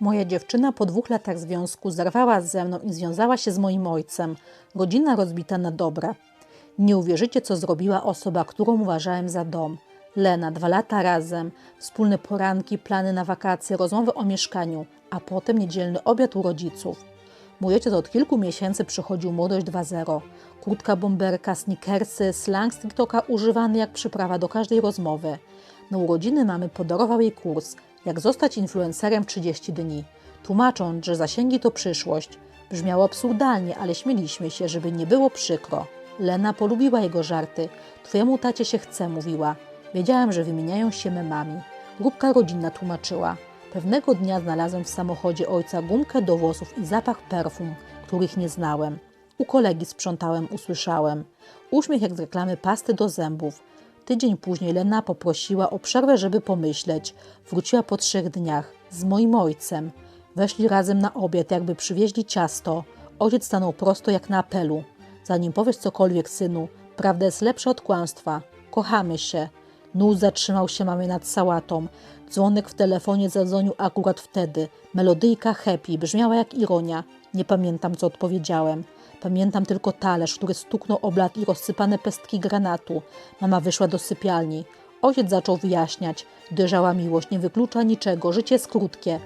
Moja dziewczyna po dwóch latach związku zerwała ze mną i związała się z moim ojcem. Rodzina rozbita na dobre. Nie uwierzycie, co zrobiła osoba, którą uważałem za dom. Lena, dwa lata razem, wspólne poranki, plany na wakacje, rozmowy o mieszkaniu, a potem niedzielny obiad u rodziców. Mój ojciec od kilku miesięcy przychodził młodość 2.0. Kurtka bomberka, sneakersy, slang z TikToka używany jak przyprawa do każdej rozmowy. Na urodziny mamy podarował jej kurs Jak zostać influencerem w 30 dni, tłumacząc, że zasięgi to przyszłość. Brzmiało absurdalnie, ale śmieliśmy się, żeby nie było przykro. Lena polubiła jego żarty. Twojemu tacie się chce, mówiła. Wiedziałem, że wymieniają się memami. Grupka rodzinna tłumaczyła. Pewnego dnia znalazłem w samochodzie ojca gumkę do włosów i zapach perfum, których nie znałem. U kolegi sprzątałem, usłyszałem. Uśmiech jak z reklamy pasty do zębów. Tydzień później Lena poprosiła o przerwę, żeby pomyśleć. Wróciła po trzech dniach z moim ojcem. Weszli razem na obiad, jakby przywieźli ciasto. Ojciec stanął prosto jak na apelu. Zanim powiesz cokolwiek, synu, prawda jest lepsza od kłamstwa. Kochamy się. Nóż zatrzymał się mamy nad sałatą. Dzwonek w telefonie zadzwonił akurat wtedy. Melodyjka happy brzmiała jak ironia. Nie pamiętam, co odpowiedziałem. Pamiętam tylko talerz, który stuknął o blat i rozsypane pestki granatu. Mama wyszła do sypialni. Ojciec zaczął wyjaśniać. Dojrzała miłość nie wyklucza niczego, życie jest krótkie.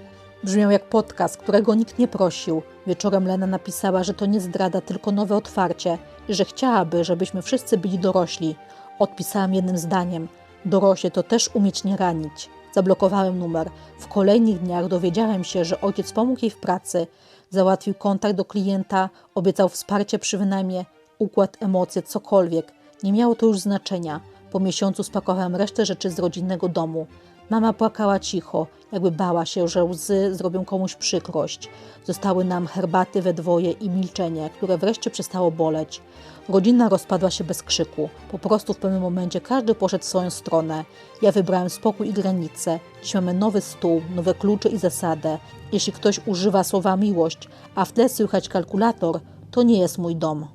Brzmiał jak podcast, którego nikt nie prosił. Wieczorem Lena napisała, że to nie zdrada, tylko nowe otwarcie i że chciałaby, żebyśmy wszyscy byli dorośli. Odpisałam jednym zdaniem. Dorośli to też umieć nie ranić. Zablokowałem numer. W kolejnych dniach dowiedziałem się, że ojciec pomógł jej w pracy. Załatwił kontakt do klienta, obiecał wsparcie przy wynajmie, układ, emocje, cokolwiek. Nie miało to już znaczenia. Po miesiącu spakowałem resztę rzeczy z rodzinnego domu. Mama płakała cicho, jakby bała się, że łzy zrobią komuś przykrość. Zostały nam herbaty we dwoje i milczenie, które wreszcie przestało boleć. Rodzina rozpadła się bez krzyku. Po prostu w pewnym momencie każdy poszedł w swoją stronę. Ja wybrałem spokój i granice. Dziś mamy nowy stół, nowe klucze i zasadę. Jeśli ktoś używa słowa miłość, a w tle słychać kalkulator, to nie jest mój dom.